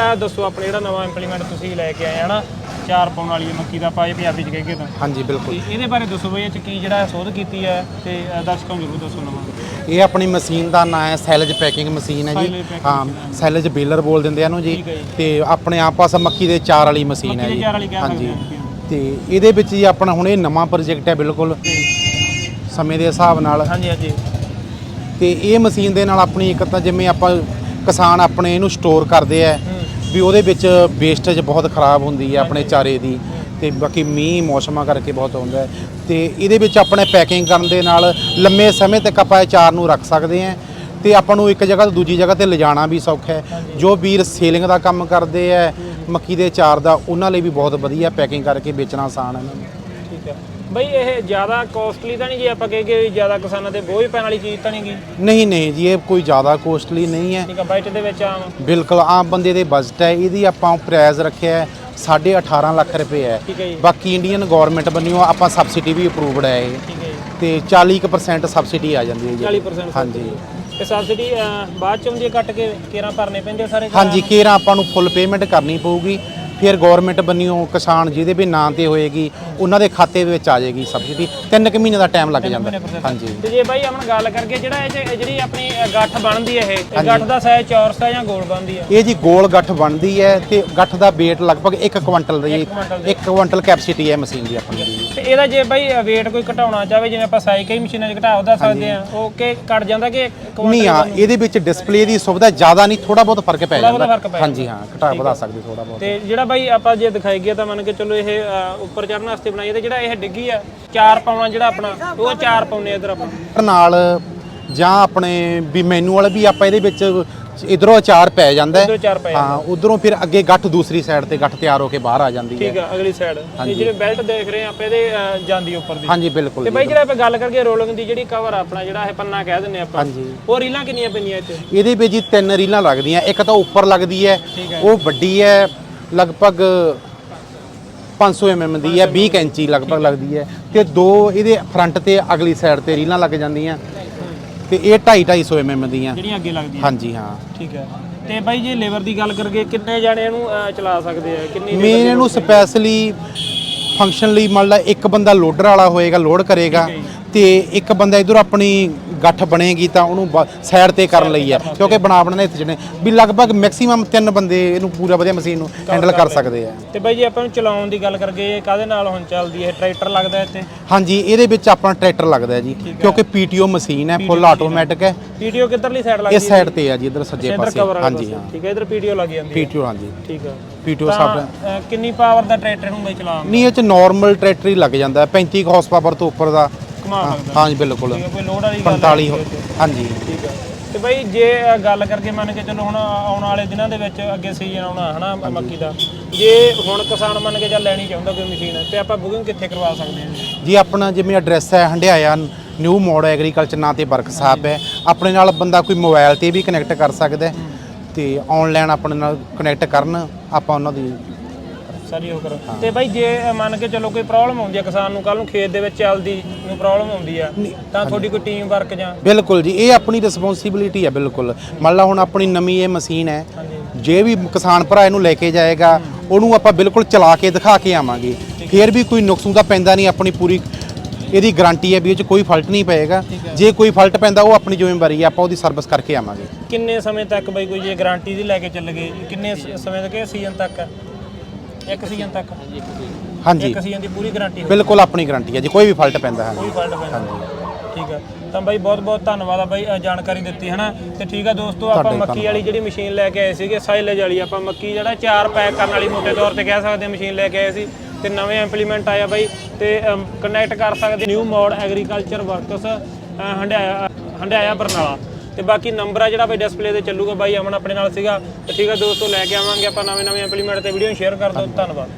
ਆ ਦੱਸੋ ਆਪਣੇ ਜਿਹੜਾ ਨਵਾਂ ਇੰਪਲੀਮੈਂਟ ਤੁਸੀਂ ਲੈ ਕੇ ਆਏ ਹਨਾ ਚਾਰ ਪਾਉਣ ਵਾਲੀ ਹੈ ਮੱਕੀ ਦਾ ਇਹ ਪੰਜਾਬੀ ਚ ਕਹੀਏ ਤਾਂ। ਹਾਂਜੀ ਬਿਲਕੁਲ। ਇਹਦੇ ਬਾਰੇ ਦੱਸੋ ਬਈ ਇਹ ਚ ਕੀ ਜਿਹੜਾ ਸੋਧ ਕੀਤੀ ਹੈ ਤੇ ਅ, ਦਰਸ਼ਕਾਂ ਨੂੰ ਜ਼ਰੂਰ ਦੱਸੋ ਨਵਾਂ। ਇਹ ਆਪਣੀ ਮਸ਼ੀਨ ਦਾ ਨਾਮ ਹੈ ਸੈਲਜ ਪੈਕਿੰਗ ਮਸ਼ੀਨ ਹੈ ਜੀ। Silage packing ਹਾਂ ਸੈਲਜ ਬੇਲਰ ਬੋਲ ਦਿੰਦੇ ਆ ਇਹਨੂੰ ਜੀ। ਠੀਕ ਹੈ ਜੀ। ਤੇ ਆਪਣੇ ਆਪ ਪਾਸ ਮੱਕੀ ਦੇ ਚਾਰ ਵਾਲੀ ਮਸ਼ੀਨ ਹੈ ਮੱਕੀ ਦੇ ਜੀ। ਚਾਰ ਵਾਲੀ ਕਹਿ ਸਕਦੇ ਹਾਂਜੀ ਹਾਂ ਤੇ ਇਹਦੇ ਵਿੱਚ ਜੀ ਆਪਣਾ ਹੁਣ ਇਹ ਨਵਾਂ ਪ੍ਰੋਜੈਕਟ ਹੈ ਬਿਲਕੁਲ। ਸਮੇਂ ਦੇ ਹਿਸਾਬ ਨਾਲ। ਹਾਂਜੀ ਹਾਂਜੀ। ਤੇ ਇਹ ਮਸ਼ੀਨ ਦੇ ਨਾਲ ਆਪਣੀ ਇੱਕ ਤਾਂ ਜਿਵੇਂ ਆਪਾਂ ਕਿਸਾਨ ਆਪਣੇ ਇਹਨੂੰ ਸਟੋਰ ਕਰਦੇ ਆ ਵੀ ਉਹਦੇ ਵਿੱਚ ਵੇਸਟੇਜ ਬਹੁਤ ਖਰਾਬ ਹੁੰਦੀ ਹੈ ਆਪਣੇ ਚਾਰੇ ਦੀ ਤੇ ਬਾਕੀ ਮੀਂਹ ਮੌਸਮਾਂ ਕਰਕੇ ਬਹੁਤ ਹੁੰਦਾ ਹੈ। ਤੇ ਇਹਦੇ ਵਿੱਚ ਆਪਣੇ ਪੈਕਿੰਗ ਕਰਨ ਦੇ ਨਾਲ ਲੰਮੇ ਸਮੇਂ ਤੱਕ ਆਪਾਂ ਇਹ ਚਾਰ ਨੂੰ ਰੱਖ ਸਕਦੇ ਹਾਂ ਤੇ ਆਪਾਂ ਨੂੰ ਇੱਕ ਜਗ੍ਹਾ ਤੋਂ ਦੂਜੀ ਜਗ੍ਹਾ ਤੇ ਲਿਜਾਣਾ ਵੀ ਸੌਖਾ ਹੈ। ਜੋ ਵੀਰ ਸੇਲਿੰਗ ਦਾ ਕੰਮ ਕਰਦੇ ਆ ਮੱਕੀ ਦੇ ਚਾਰ ਦਾ ਉਹਨਾਂ ਲਈ ਵੀ ਬਹੁਤ ਵਧੀਆ ਪੈਕਿੰਗ ਕਰਕੇ ਵੇਚਣਾ ਆਸਾਨ ਹੈ। ਬਈ ਇਹ ਜ਼ਿਆਦਾ ਕੋਸਟਲੀ ਤਾਂ ਨਹੀਂ ਜੇ ਆਪਾਂ ਕਹੀਏ ਵੀ ਜ਼ਿਆਦਾ ਕਿਸਾਨਾਂ ਤੇ ਬੋਝ ਪੈਣ ਵਾਲੀ ਚੀਜ਼ ਤਾਂ ਨਹੀਂ ਗੀ? ਨਹੀਂ ਨਹੀਂ ਜੀ ਇਹ ਕੋਈ ਜ਼ਿਆਦਾ ਕੋਸਟਲੀ ਨਹੀਂ ਹੈ। ਠੀਕ ਹੈ ਬਾਈਟ ਦੇ ਵਿੱਚ ਆਮ। ਬਿਲਕੁਲ ਆਮ ਬੰਦੇ ਦੇ ਬਜਟ ਹੈ ਇਹਦੀ ਆਪਾਂ ਪ੍ਰਾਈਸ ਰੱਖਿਆ ਹੈ 18.5 ਲੱਖ ਰੁਪਏ ਹੈ। ਠੀਕ ਹੈ ਜੀ। ਬਾਕੀ ਇੰਡੀਅਨ ਗਵਰਨਮੈਂਟ ਬੰਨਿਓ ਆਪਾਂ ਸਬਸਿਡੀ ਵੀ ਅਪਰੂਵਡ ਹੈ ਇਹ। ਠੀਕ ਹੈ ਜੀ। ਤੇ 40% ਸਬਸਿਡੀ ਆ ਜਾਂਦੀ ਹੈ ਜੀ। 40% ਹਾਂਜੀ। ਤੇ ਸਬਸਿਡੀ ਬਾਅਦ ਚ ਹੁੰਦੀ ਹੈ ਕੱਟ ਕੇ ਕੇਰਾਂ ਭਰਨੇ ਪੈਂਦੇ ਆ ਸਾਰੇ ਹਾਂਜੀ ਕੇਰਾਂ ਆਪਾਂ ਨੂੰ ਫੁੱਲ ਪੇਮੈਂਟ ਕਰਨੀ ਪਊਗੀ। ਫਿਰ ਗਵਰਨਮੈਂਟ ਬੰਨਿਓ ਕਿਸਾਨ ਜਿਹਦੇ ਵੀ ਨਾਂ ਤੇ ਹੋਏਗੀ ਉਹਨਾਂ ਦੇ ਖਾਤੇ ਵਿੱਚ ਆ ਜਾਏਗੀ ਸਬਸਿਡੀ। ਤਿੰਨ ਕੁ ਮਹੀਨੇ ਦਾ ਟਾਈਮ ਲੱਗ ਜਾਂਦਾ। ਹਾਂਜੀ। ਤੇ ਜੇ ਬਾਈ ਆਪਣ ਗੱਲ ਕਰਕੇ ਜਿਹੜਾ ਇਹ ਜਿਹੜੀ ਆਪਣੀ ਅ, ਗੱਠ ਬਣਦੀ ਹੈ ਇਹ ਇਹ ਗੱਠ ਦਾ ਸਾਈਜ਼ ਚੌਰਸ ਜਾਂ ਗੋਲ ਬਣਦੀ ਹੈ ਇਹ ਜੀ ਗੋਲ ਗੱਠ ਬਣਦੀ ਹੈ ਤੇ ਗੱਠ ਦਾ weight ਲਗਭਗ 1 ਕੁਇੰਟਲ ਦੀ ਕੁਇੰਟਲ 1 ਕੁਇੰਟਲ ਕੈਪੈਸਿਟੀ ਹੈ ਮਸ਼ੀਨ ਦੀ ਆਪਣੀ ਦੀ ਤੇ ਇਹਦਾ ਜੇ ਬਾਈ weight ਕੋਈ ਘਟਾਉਣਾ ਚਾਹਵੇ ਜਿਵੇਂ ਆਪਾਂ ਸਾਈਜ਼ ਕਈ ਮਸ਼ੀਨਾਂ 'ਚ ਘਟਾ ਉਹਦਾ ਸਕਦੇ ਆ ਉਹ ਕਿ ਘਟ ਜਾਂਦਾ ਕਿ ਕੁਆਂਟਲ ਨਹੀਂ ਹਾਂ ਇਹਦੇ ਵਿੱਚ ਡਿਸਪਲੇ ਦੀ ਸੁਵਿਧਾ ਜ਼ਿਆਦਾ ਨਹੀਂ ਥੋੜਾ ਬਹੁਤ ਫ਼ਰਕ ਪੈ ਬਹੁਤਾ ਜਾਂਦਾ। ਫ਼ਰਕ ਪੈ ਹਾਂਜੀ ਹਾਂ ਘਟਾ ਵਧਾ ਸਕਦੇ ਥੋੜਾ ਬਹੁਤ। ਤੇ ਜਿਹੜਾ ਬਾਈ ਆਪਾਂ ਜੇ ਦਿਖਾਈ ਗਿਆ ਤਾਂ ਮੰਨ ਕੇ ਚਲੋ ਇਹ ਅ, ਉੱਪਰ ਚੜ੍ਹਨ ਵਾਸਤੇ ਬਣਾਈ ਹੈ ਤੇ ਜਿਹੜਾ ਇਹ ਡਿੱਗੀ ਆ ਚਾਰ ਪਾਉਣਾ ਜਿਹੜਾ ਆਪਣਾ ਉਹ ਚਾਰ ਪਾਉਨੇ ਇਧਰ ਆਪਾਂ। ਨਾਲ ਜਾਂ ਆਪਣੇ ਵੀ ਮੈਨੂਅਲ ਵੀ ਆਪਾਂ ਇਹਦੇ ਵਿੱਚ ਇਧਰੋਂ ਅਚਾਰ ਪੈ ਜਾਂਦਾ ਹੈ। ਚਾਰ ਪਏ ਹਾਂ ਉਧਰੋਂ ਫਿਰ ਅੱਗੇ ਗੱਠ ਦੂਸਰੀ ਸਾਈਡ ਤੇ ਗੱਠ ਤਿਆਰ ਹੋ ਕੇ ਬਾਹਰ ਆ ਜਾਂਦੀ ਹੈ। ਠੀਕ ਆ ਅਗਲੀ ਸਾਈਡ ਜਿਹੜੇ ਬੈਲਟ ਦੇਖ ਰਹੇ ਆ ਆਪਾਂ ਇਹਦੇ ਅ, ਜਾਂਦੀ ਉੱਪਰ ਦੀ। ਹਾਂਜੀ ਬਿਲਕੁਲ ਤੇ। ਬਾਈ ਜਿਹੜਾ ਆਪਾਂ ਗੱਲ ਕਰਕੇ ਰੋਲਿੰਗ ਦੀ ਜਿਹੜੀ ਕਵਰ ਆਪਣਾ ਜਿਹੜਾ ਇਹ ਪੰਨਾ ਕਹਿ ਦਿੰਨੇ ਆਪਾਂ ਹਾਂਜੀ। ਉਹ ਰੀਲਾਂ ਕਿੰਨੀਆਂ ਪੈਂਦੀਆਂ ਇੱਥੇ? ਇਹਦੇ ਵਿੱਚ ਜੀ ਤਿੰਨ ਰੀਲਾਂ ਲੱਗਦੀਆਂ ਇੱਕ ਤਾਂ ਉੱਪਰ ਲੱਗਦੀ ਹੈ। ਉਹ ਵੱਡੀ ਹੈ ਲਗਭਗ 500 mm ਦੀ ਹੈ 20 ਕੁ ਇੰਚੀ ਲਗਭਗ ਲੱਗਦੀ ਹੈ ਤੇ ਦੋ ਇਹਦੇ ਫਰੰਟ ਤੇ ਅਗਲੀ ਸਾਈਡ ਤੇ ਰੀਲਾਂ ਲੱਗ ਜਾਂਦੀਆਂ ਤੇ ਇਹ 2.5 250 mm ਦੀਆਂ। ਜਿਹੜੀਆਂ ਅੱਗੇ ਲੱਗਦੀਆਂ। ਹਾਂਜੀ ਹਾਂ। ਠੀਕ ਹੈ। ਤੇ ਬਾਈ ਜੇ ਲੇਬਰ ਦੀ ਗੱਲ ਕਰਕੇ ਕਿੰਨੇ ਜਾਣੇ ਇਹਨੂੰ ਚਲਾ ਸਕਦੇ ਆ? ਕਿੰਨੀ labor ਮੇਨ ਦੀ ਇਹਨੂੰ ਸਪੈਸ਼ਲੀ ਫੰਕਸ਼ਨ ਲਈ ਮੰਨ ਲਾ ਇੱਕ ਬੰਦਾ ਲੋਡਰ ਵਾਲਾ ਹੋਏਗਾ ਲੋਡ ਕਰੇਗਾ। ਤੇ ਇੱਕ ਬੰਦਾ ਇਧਰ ਆਪਣੀ ਗੱਠ ਬਣੇਗੀ ਤਾਂ ਉਹਨੂੰ ਸਾਈਡ ਤੇ ਕਰਨ ਲਈ ਹੈ ਕਿਉਂਕਿ ਬਣਾ ਬਣਾਣੇ ਇੱਥੇ ਜਿਹੜੇ ਵੀ ਲਗਭਗ ਮੈਕਸਿਮਮ ਤਿੰਨ ਬੰਦੇ ਇਹਨੂੰ ਪੂਰਾ ਵਧੀਆ ਮਸ਼ੀਨ ਨੂੰ ਹੈਂਡਲ ਕਰ ਸਕਦੇ ਆ। ਤੇ ਬਾਈ ਜੇ ਆਪਾਂ ਨੂੰ ਚਲਾਉਣ ਦੀ ਗੱਲ ਕਰਕੇ ਇਹ ਕਾਦੇ ਨਾਲ ਹੁਣ ਚੱਲਦੀ ਹੈ? ਟਰੈਕਟਰ ਲੱਗਦਾ ਇੱਥੇ? ਹਾਂਜੀ ਇਹਦੇ ਵਿੱਚ ਆਪਣਾ ਟਰੈਕਟਰ ਲੱਗਦਾ ਹੈ। ਜੀ ਕਿਉਂਕਿ ਪੀਟੀਓ ਮਸ਼ੀਨ ਹੈ ਫੁੱਲ ਆਟੋਮੈਟਿਕ ਹੈ। ਪੀਡੀਓ ਕਿੱਧਰਲੀ ਸਾਈਡ ਲੱਗਦੀ ਇਸ ਸਾਈਡ ਤੇ ਹੈ ਜੀ ਇਧਰ ਸੱਜੇ ਪਾਸੇ। ਹਾਂਜੀ ਹਾਂ। ਠੀਕ ਹੈ ਇਧਰ ਪੀਡੀਓ ਲੱਗ ਜਾਂਦੀ ਹੈ। ਪੀਟੀਓ ਹਾਂਜੀ। ਠੀਕ ਹੈ। ਪੀਟੀਓ ਅ, ਕਿੰਨੀ ਪਾਵਰ ਦਾ ਟਰੈਕਟਰ ਬਾਈ ਚਲਾਉਣ ਨਹੀਂ ਇਹ ਚ ਨਾਰਮਲ ਟਰੈਕਟਰ ਹੀ ਲੱਗ ਜਾਂਦਾ ਹੈ 35 ਹਾਰਸ ਪਾਵਰ ਤੋਂ ਉੱਪਰ ਦਾ। ਘੁਮਾ ਹਾਂ, ਸਕਦਾ। ਹਾਂਜੀ ਬਿਲਕੁਲ। ਠੀਕ ਹੈ ਕੋਈ ਲੋਡ ਵਾਲੀ ਗੱਲ 45 ਹਾਂਜੀ। ਠੀਕ ਹੈ ਤੇ ਬਾਈ ਜੇ ਅ, ਗੱਲ ਕਰਕੇ ਮੰਨ ਕੇ ਚੱਲੋ ਹੁਣ ਆਉਣ ਵਾਲੇ ਦਿਨਾਂ ਦੇ ਵਿੱਚ ਅੱਗੇ ਸੀਜ਼ਨ ਆਉਣਾ ਹਨਾ ਮੱਕੀ ਦਾ। ਜੇ ਹੁਣ ਕਿਸਾਨ ਮੰਨ ਕੇ ਚੱਲ ਲੈਣੀ ਚਾਹੁੰਦਾ ਕੋਈ ਮਸ਼ੀਨ ਤੇ ਆਪਾਂ ਬੁਕਿੰਗ ਕਿੱਥੇ ਕਰਵਾ ਸਕਦੇ ਹਾਂ? ਜੀ ਆਪਣਾ ਜਿਵੇਂ ਐਡਰੈਸ ਹੈ ਹੰਡਿਆਇਆ ਨਿਊ ਮੋੜ ਐਗਰੀਕਲਚਰ ਨਾਂ ਤੇ ਵਰਕਸ਼ਾਪ ਹੈ। ਆਪਣੇ ਨਾਲ ਬੰਦਾ ਕੋਈ ਮੋਬਾਈਲ ਤੇ ਵੀ ਕਨੈਕਟ ਕਰ ਸਕਦਾ ਹੈ। ਤੇ ਆਨਲਾਈਨ ਆਪਣੇ ਨਾਲ ਕਨੈਕਟ ਕਰਨ ਆਪਾਂ ਉਹਨਾਂ ਦੀ ਸਾਰੀ ਉਹ ਕਰੋ। ਤੇ ਬਾਈ ਜੇ ਮੰਨ ਕੇ ਚੱਲੋ ਕੋਈ ਪ੍ਰੋਬਲਮ ਆਉਂਦੀ ਹੈ ਕਿਸਾਨ ਨੂੰ ਕੱਲ ਨੂੰ ਖੇਤ ਦੇ ਵਿੱਚ ਚੱਲਦੀ ਨੂੰ ਪ੍ਰੋਬਲਮ ਆਉਂਦੀ ਆ ਤਾਂ ਤੁਹਾਡੀ ਕੋਈ ਟੀਮ ਵਰਕ ਜਾਂ? ਬਿਲਕੁਲ ਜੀ ਇਹ ਆਪਣੀ ਰਿਸਪੌਂਸਿਬਿਲਿਟੀ ਹੈ ਬਿਲਕੁਲ। ਮੰਨ ਲਾ ਹੁਣ ਆਪਣੀ ਨਵੀਂ ਇਹ ਮਸ਼ੀਨ ਹੈ ਜੇ ਵੀ ਕਿਸਾਨ ਭਰਾ ਇਹਨੂੰ ਲੈ ਕੇ ਜਾਏਗਾ ਉਹਨੂੰ ਆਪਾਂ ਬਿਲਕੁਲ ਚਲਾ ਕੇ ਦਿਖਾ ਕੇ ਆਵਾਂਗੇ। ਫਿਰ ਵੀ ਕੋਈ ਨੁਕਸ ਉਹਦਾ ਪੈਂਦਾ ਨਹੀਂ ਆਪਣੀ ਪੂਰੀ ਇਹਦੀ ਗਾਰੰਟੀ ਹੈ ਵੀ ਇਹ 'ਚ ਕੋਈ ਫਾਲਟ ਨਹੀਂ ਪਏਗਾ। ਜੇ ਕੋਈ ਫਾਲਟ ਪੈਂਦਾ ਉਹ ਆਪਣੀ ਜ਼ਿੰਮੇਵਾਰੀ ਹੈ ਆਪਾਂ ਉਹਦੀ ਸਰਵਿਸ ਕਰਕੇ ਆਵਾਂਗੇ। ਕਿੰਨੇ ਸਮੇਂ ਤੱਕ ਬਾਈ ਕੋਈ ਜੇ ਗਾਰੰਟੀ ਦੀ ਲੈ ਕੇ ਚੱਲ ਗਏ? ਕਿੰਨੇ ਸਮੇਂ ਤੱਕ ਇਹ ਸੀਜ਼ਨ ਤੱਕ? ਇੱਕ ਸੀਜ਼ਨ ਤੱਕ। ਹਾਂਜੀ। ਇੱਕ ਸੀਜ਼ਨ ਦੀ ਪੂਰੀ ਗਾਰੰਟੀ ਹੋਵੇ ਬਿਲਕੁਲ ਆਪਣੀ ਗਾਰੰਟੀ ਹੈ ਜੀ ਕੋਈ ਵੀ ਫਾਲਟ ਪੈਂਦਾ ਹੈ ਕੋਈ ਫਾਲਟ ਪੈਂਦਾ ਠੀਕ ਆ। ਤਾਂ ਬਾਈ ਬਹੁਤ ਬਹੁਤ ਧੰਨਵਾਦ ਆ ਬਾਈ ਅ, ਜਾਣਕਾਰੀ ਦਿੱਤੀ ਹਨਾ? ਤੇ ਠੀਕ ਆ ਦੋਸਤੋ ਆਪਾਂ ਤੁਹਾਡਾ ਮੱਕੀ ਵਾਲੀ ਜਿਹੜੀ ਮਸ਼ੀਨ ਲੈ ਕੇ ਆਏ ਸੀਗੇ ਸਾਈਲੇਜ ਵਾਲੀ ਆਪਾਂ ਮੱਕੀ ਜਿਹੜਾ ਚਾਰ ਪੈਕ ਕਰਨ ਵਾਲੀ ਮੋਟੇ ਤੌਰ ਤੇ ਕਹਿ ਸਕਦੇ ਹਾਂ ਮਸ਼ੀਨ ਲੈ ਕੇ ਆਏ ਸੀ। ਤੇ ਨਵੇਂ ਇੰਪਲੀਮੈਂਟ ਆਇਆ ਬਾਈ ਤੇ ਕਨੈਕਟ ਕਰ ਸਕਦੇ new Mod agriculture works Handiaya Handiaya Barnala. ਤੇ ਬਾਕੀ ਨੰਬਰ ਆ ਜਿਹੜਾ ਬਾਈ ਡਿਸਪਲੇ ਤੇ ਚੱਲੂਗਾ ਬਾਈ ਅਮਨ ਆਪਣੇ ਨਾਲ ਸੀਗਾ। ਤੇ ਠੀਕ ਆ ਦੋਸਤੋ, ਲੈ ਕੇ ਆਵਾਂਗੇ ਆਪਾਂ ਨਵੇਂ ਨਵੇਂ ਇੰਪਲੀਮੈਂਟ ਤੇ ਵੀਡੀਓ ਸ਼ੇਅਰ ਕਰ ਦਿਓ। ਧੰਨਵਾਦ।